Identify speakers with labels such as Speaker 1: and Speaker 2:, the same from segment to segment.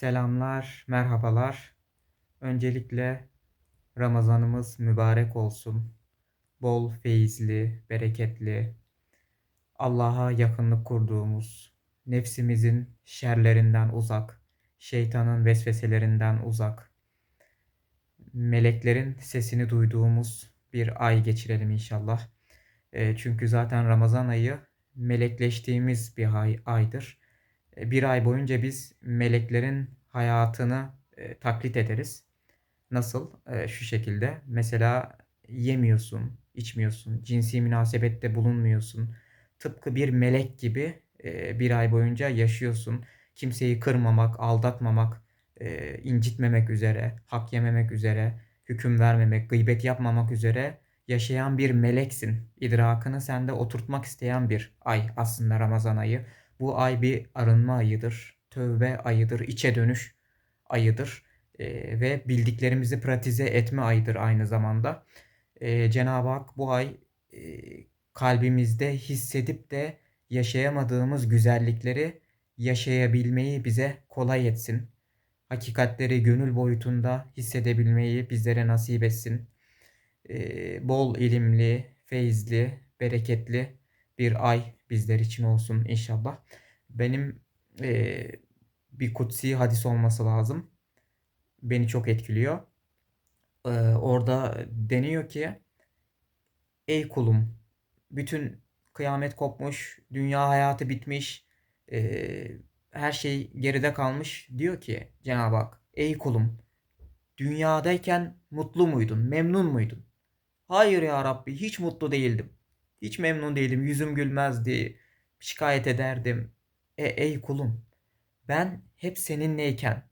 Speaker 1: Selamlar, merhabalar. Öncelikle Ramazanımız mübarek olsun. Bol feyizli, bereketli, Allah'a yakınlık kurduğumuz, nefsimizin şerlerinden uzak, şeytanın vesveselerinden uzak, meleklerin sesini duyduğumuz bir ay geçirelim inşallah. E, çünkü zaten Ramazan ayı melekleştiğimiz bir ay, aydır. E, bir ay boyunca biz meleklerin hayatını e, taklit ederiz. Nasıl? E, şu şekilde. Mesela yemiyorsun, içmiyorsun, cinsi münasebette bulunmuyorsun. Tıpkı bir melek gibi e, bir ay boyunca yaşıyorsun. Kimseyi kırmamak, aldatmamak, e, incitmemek üzere, hak yememek üzere, hüküm vermemek, gıybet yapmamak üzere yaşayan bir meleksin. İdrakını sende oturtmak isteyen bir ay aslında Ramazan ayı. Bu ay bir arınma ayıdır. Tövbe ayıdır. içe dönüş ayıdır. E, ve bildiklerimizi pratize etme ayıdır aynı zamanda. E, Cenab-ı Hak bu ay e, kalbimizde hissedip de yaşayamadığımız güzellikleri yaşayabilmeyi bize kolay etsin. Hakikatleri gönül boyutunda hissedebilmeyi bizlere nasip etsin. E, bol ilimli, feyizli, bereketli bir ay bizler için olsun inşallah. Benim e, bir kutsi hadis olması lazım. Beni çok etkiliyor. E, orada deniyor ki Ey kulum bütün kıyamet kopmuş, dünya hayatı bitmiş, e, her şey geride kalmış. Diyor ki Cenab-ı Hak Ey kulum dünyadayken mutlu muydun, memnun muydun? Hayır ya Rabbi hiç mutlu değildim. Hiç memnun değilim. Yüzüm gülmezdi. Şikayet ederdim. E ey kulum, ben hep seninleyken,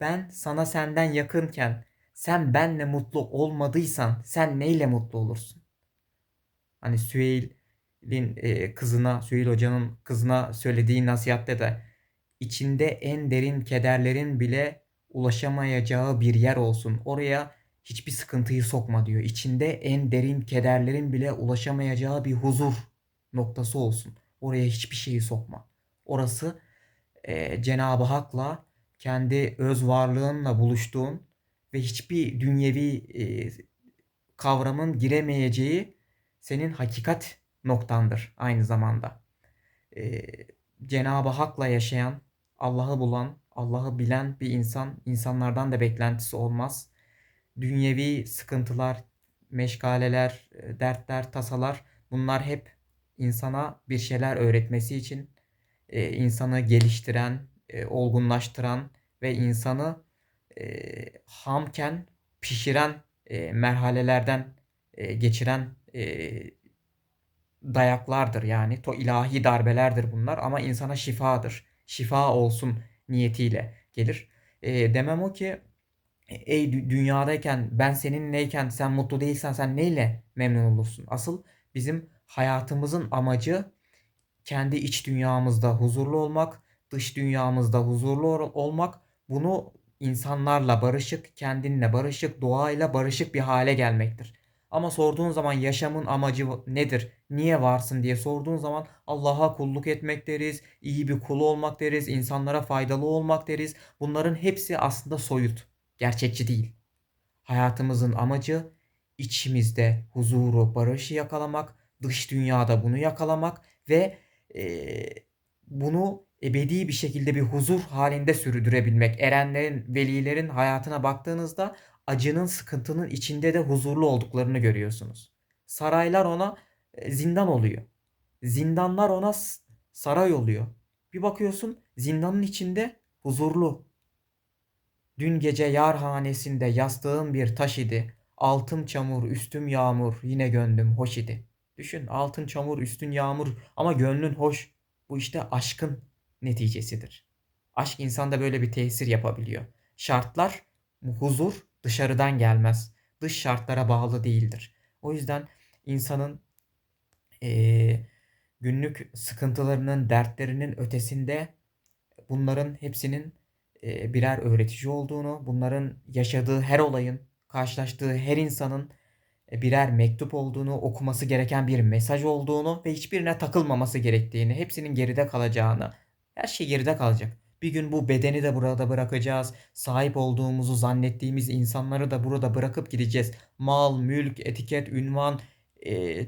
Speaker 1: ben sana senden yakınken, sen benle mutlu olmadıysan sen neyle mutlu olursun? Hani Süheyl'in e, kızına, Süheyl hocanın kızına söylediği nasihatte de içinde en derin kederlerin bile ulaşamayacağı bir yer olsun. Oraya hiçbir sıkıntıyı sokma diyor. İçinde en derin kederlerin bile ulaşamayacağı bir huzur noktası olsun. Oraya hiçbir şeyi sokma. Orası e, Cenab-ı Hak'la kendi öz varlığınla buluştuğun ve hiçbir dünyevi e, kavramın giremeyeceği senin hakikat noktandır aynı zamanda. E, Cenab-ı Hak'la yaşayan, Allah'ı bulan, Allah'ı bilen bir insan, insanlardan da beklentisi olmaz dünyevi sıkıntılar, meşgaleler, e, dertler, tasalar bunlar hep insana bir şeyler öğretmesi için e, insanı geliştiren, e, olgunlaştıran ve insanı hamken pişiren merhalelerden geçiren dayaklardır yani to ilahi darbelerdir bunlar ama insana şifadır. Şifa olsun niyetiyle gelir. E, demem o ki ey dünyadayken ben seninleyken sen mutlu değilsen sen neyle memnun olursun? Asıl bizim hayatımızın amacı kendi iç dünyamızda huzurlu olmak, dış dünyamızda huzurlu olmak. Bunu insanlarla barışık, kendinle barışık, doğayla barışık bir hale gelmektir. Ama sorduğun zaman yaşamın amacı nedir? Niye varsın diye sorduğun zaman Allah'a kulluk etmek deriz, iyi bir kulu olmak deriz, insanlara faydalı olmak deriz. Bunların hepsi aslında soyut gerçekçi değil. Hayatımızın amacı içimizde huzuru, barışı yakalamak, dış dünyada bunu yakalamak ve e, bunu ebedi bir şekilde bir huzur halinde sürdürebilmek. Erenlerin, velilerin hayatına baktığınızda acının, sıkıntının içinde de huzurlu olduklarını görüyorsunuz. Saraylar ona e, zindan oluyor. Zindanlar ona saray oluyor. Bir bakıyorsun zindanın içinde huzurlu, Dün gece yar hanesinde yastığım bir taş idi. Altım çamur, üstüm yağmur, yine gönlüm hoş idi. Düşün altın çamur, üstün yağmur ama gönlün hoş. Bu işte aşkın neticesidir. Aşk insanda böyle bir tesir yapabiliyor. Şartlar, huzur dışarıdan gelmez. Dış şartlara bağlı değildir. O yüzden insanın e, günlük sıkıntılarının, dertlerinin ötesinde bunların hepsinin birer öğretici olduğunu, bunların yaşadığı her olayın, karşılaştığı her insanın birer mektup olduğunu, okuması gereken bir mesaj olduğunu ve hiçbirine takılmaması gerektiğini, hepsinin geride kalacağını, her şey geride kalacak. Bir gün bu bedeni de burada bırakacağız. Sahip olduğumuzu zannettiğimiz insanları da burada bırakıp gideceğiz. Mal, mülk, etiket, ünvan,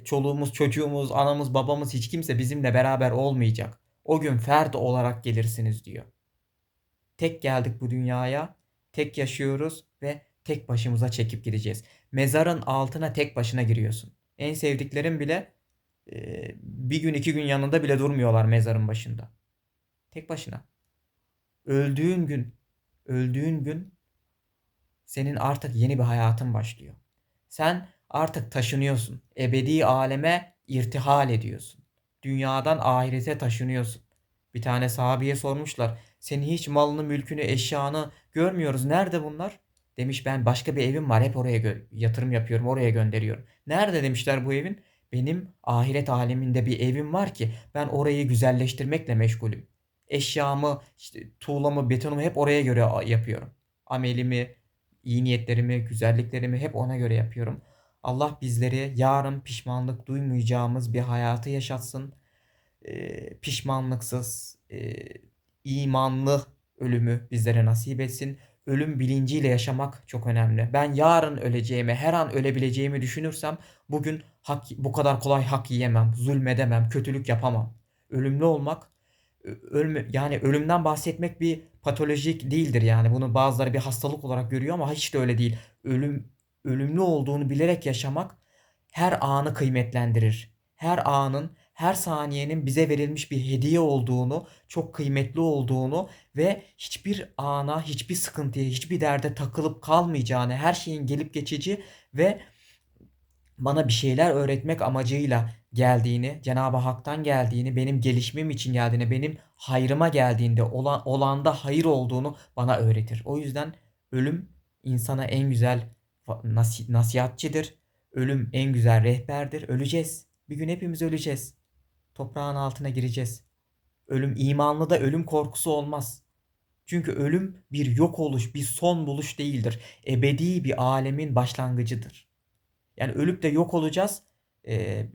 Speaker 1: çoluğumuz, çocuğumuz, anamız, babamız hiç kimse bizimle beraber olmayacak. O gün fert olarak gelirsiniz diyor. Tek geldik bu dünyaya, tek yaşıyoruz ve tek başımıza çekip gideceğiz. Mezarın altına tek başına giriyorsun. En sevdiklerim bile e, bir gün iki gün yanında bile durmuyorlar mezarın başında. Tek başına. Öldüğün gün, öldüğün gün senin artık yeni bir hayatın başlıyor. Sen artık taşınıyorsun. Ebedi aleme irtihal ediyorsun. Dünyadan ahirete taşınıyorsun. Bir tane sahabeye sormuşlar. Senin hiç malını, mülkünü, eşyanı görmüyoruz. Nerede bunlar? Demiş ben başka bir evim var. Hep oraya yatırım yapıyorum. Oraya gönderiyorum. Nerede demişler bu evin? Benim ahiret aleminde bir evim var ki ben orayı güzelleştirmekle meşgulüm. Eşyamı, işte tuğlamı, betonumu hep oraya göre yapıyorum. Amelimi, iyi niyetlerimi, güzelliklerimi hep ona göre yapıyorum. Allah bizleri yarın pişmanlık duymayacağımız bir hayatı yaşatsın. Ee, pişmanlıksız, e, imanlı ölümü bizlere nasip etsin. Ölüm bilinciyle yaşamak çok önemli. Ben yarın öleceğimi, her an ölebileceğimi düşünürsem bugün hak, bu kadar kolay hak yiyemem, zulmedemem, kötülük yapamam. Ölümlü olmak, ölme, yani ölümden bahsetmek bir patolojik değildir yani. Bunu bazıları bir hastalık olarak görüyor ama hiç de öyle değil. Ölüm ölümlü olduğunu bilerek yaşamak her anı kıymetlendirir. Her anın, her saniyenin bize verilmiş bir hediye olduğunu, çok kıymetli olduğunu ve hiçbir ana, hiçbir sıkıntıya, hiçbir derde takılıp kalmayacağını, her şeyin gelip geçici ve bana bir şeyler öğretmek amacıyla geldiğini, Cenab-ı Hak'tan geldiğini, benim gelişmem için geldiğini, benim hayrıma geldiğinde olan olanda hayır olduğunu bana öğretir. O yüzden ölüm insana en güzel nasi- nasihatçidir. Ölüm en güzel rehberdir. Öleceğiz. Bir gün hepimiz öleceğiz. Toprağın altına gireceğiz. Ölüm imanlı da ölüm korkusu olmaz. Çünkü ölüm bir yok oluş, bir son buluş değildir. Ebedi bir alemin başlangıcıdır. Yani ölüp de yok olacağız, e,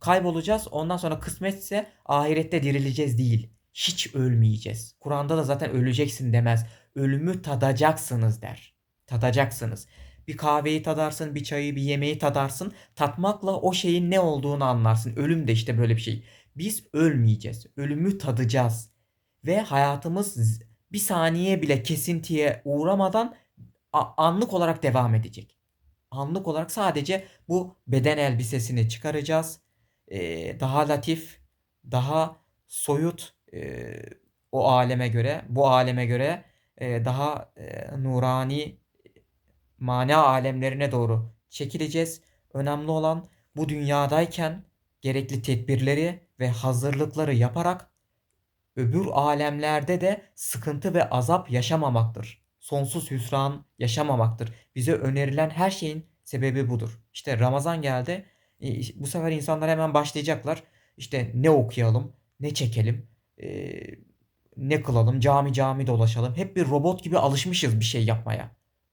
Speaker 1: kaybolacağız. Ondan sonra kısmetse ahirette dirileceğiz değil. Hiç ölmeyeceğiz. Kur'an'da da zaten öleceksin demez. Ölümü tadacaksınız der. Tadacaksınız. Bir kahveyi tadarsın, bir çayı, bir yemeği tadarsın. Tatmakla o şeyin ne olduğunu anlarsın. Ölüm de işte böyle bir şey. Biz ölmeyeceğiz. Ölümü tadacağız. Ve hayatımız bir saniye bile kesintiye uğramadan anlık olarak devam edecek. Anlık olarak sadece bu beden elbisesini çıkaracağız. Ee, daha latif, daha soyut e, o aleme göre, bu aleme göre e, daha e, nurani mana alemlerine doğru çekileceğiz. Önemli olan bu dünyadayken gerekli tedbirleri ve hazırlıkları yaparak öbür alemlerde de sıkıntı ve azap yaşamamaktır. Sonsuz hüsran yaşamamaktır. Bize önerilen her şeyin sebebi budur. İşte Ramazan geldi. E, bu sefer insanlar hemen başlayacaklar. İşte ne okuyalım, ne çekelim, e, ne kılalım, cami cami dolaşalım. Hep bir robot gibi alışmışız bir şey yapmaya.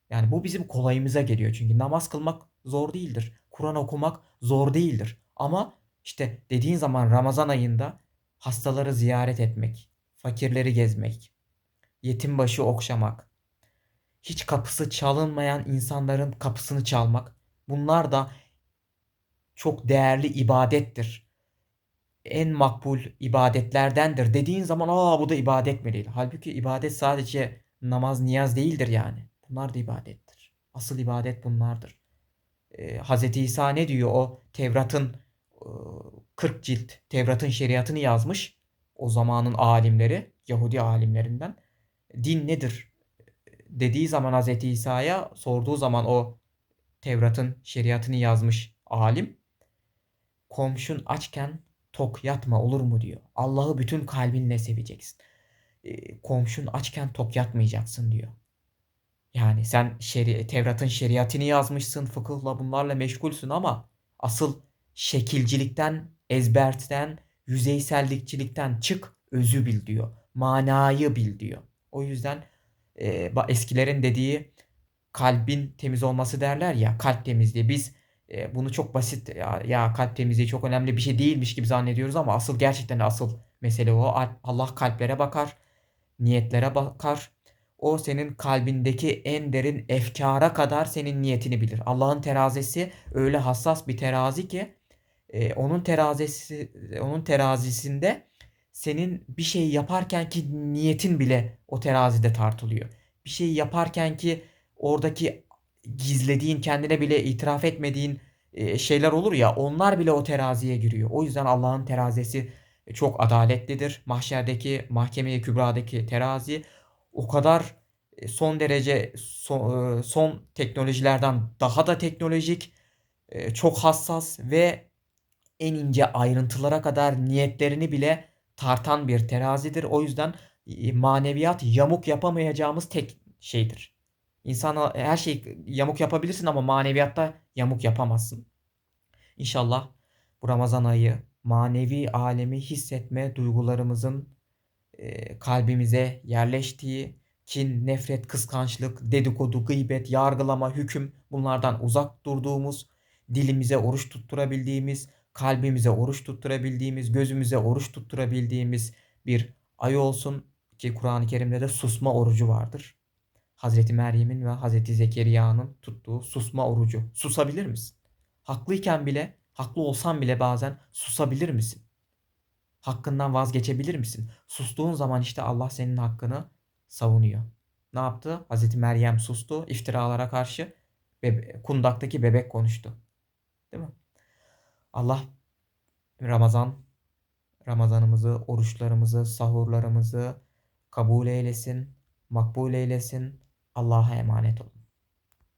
Speaker 1: Yani bu bizim kolayımıza geliyor. Çünkü namaz kılmak zor değildir. Kur'an okumak zor değildir. Ama işte dediğin zaman Ramazan ayında hastaları ziyaret etmek, fakirleri gezmek, yetim başı okşamak, hiç kapısı çalınmayan insanların kapısını çalmak. Bunlar da çok değerli ibadettir. En makbul ibadetlerdendir. Dediğin zaman aa bu da ibadet mi değil? Halbuki ibadet sadece namaz niyaz değildir yani. Bunlar da ibadettir. Asıl ibadet bunlardır. Ee, Hz. İsa ne diyor o Tevrat'ın 40 cilt Tevrat'ın şeriatını yazmış. O zamanın alimleri, Yahudi alimlerinden. Din nedir? Dediği zaman Hz. İsa'ya sorduğu zaman o Tevrat'ın şeriatını yazmış alim. Komşun açken tok yatma olur mu diyor. Allah'ı bütün kalbinle seveceksin. komşun açken tok yatmayacaksın diyor. Yani sen şeri Tevrat'ın şeriatını yazmışsın, fıkıhla bunlarla meşgulsün ama asıl şekilcilikten, ezberten, yüzeysellikçilikten çık, özü bil diyor. Manayı bil diyor. O yüzden e, eskilerin dediği kalbin temiz olması derler ya, kalp temizliği. Biz e, bunu çok basit ya, ya kalp temizliği çok önemli bir şey değilmiş gibi zannediyoruz ama asıl gerçekten asıl mesele o. Allah kalplere bakar. niyetlere bakar. O senin kalbindeki en derin efkara kadar senin niyetini bilir. Allah'ın terazisi öyle hassas bir terazi ki e, onun terazisi onun terazisinde senin bir şey yaparken ki niyetin bile o terazide tartılıyor. Bir şey yaparken ki oradaki gizlediğin, kendine bile itiraf etmediğin e, şeyler olur ya onlar bile o teraziye giriyor. O yüzden Allah'ın terazisi çok adaletlidir. Mahşerdeki, mahkemeye kübradaki terazi o kadar e, son derece son, son teknolojilerden daha da teknolojik, e, çok hassas ve en ince ayrıntılara kadar niyetlerini bile tartan bir terazidir. O yüzden e, maneviyat yamuk yapamayacağımız tek şeydir. İnsana her şeyi yamuk yapabilirsin ama maneviyatta yamuk yapamazsın. İnşallah bu Ramazan ayı manevi alemi hissetme duygularımızın e, kalbimize yerleştiği, kin, nefret, kıskançlık, dedikodu, gıybet, yargılama, hüküm bunlardan uzak durduğumuz, dilimize oruç tutturabildiğimiz, kalbimize oruç tutturabildiğimiz, gözümüze oruç tutturabildiğimiz bir ay olsun ki Kur'an-ı Kerim'de de susma orucu vardır. Hazreti Meryem'in ve Hazreti Zekeriya'nın tuttuğu susma orucu. Susabilir misin? Haklıyken bile, haklı olsan bile bazen susabilir misin? Hakkından vazgeçebilir misin? Sustuğun zaman işte Allah senin hakkını savunuyor. Ne yaptı? Hazreti Meryem sustu iftiralara karşı. Bebe kundaktaki bebek konuştu. Değil mi? Allah Ramazan Ramazanımızı, oruçlarımızı, sahurlarımızı kabul eylesin, makbul eylesin. Allah'a emanet olun.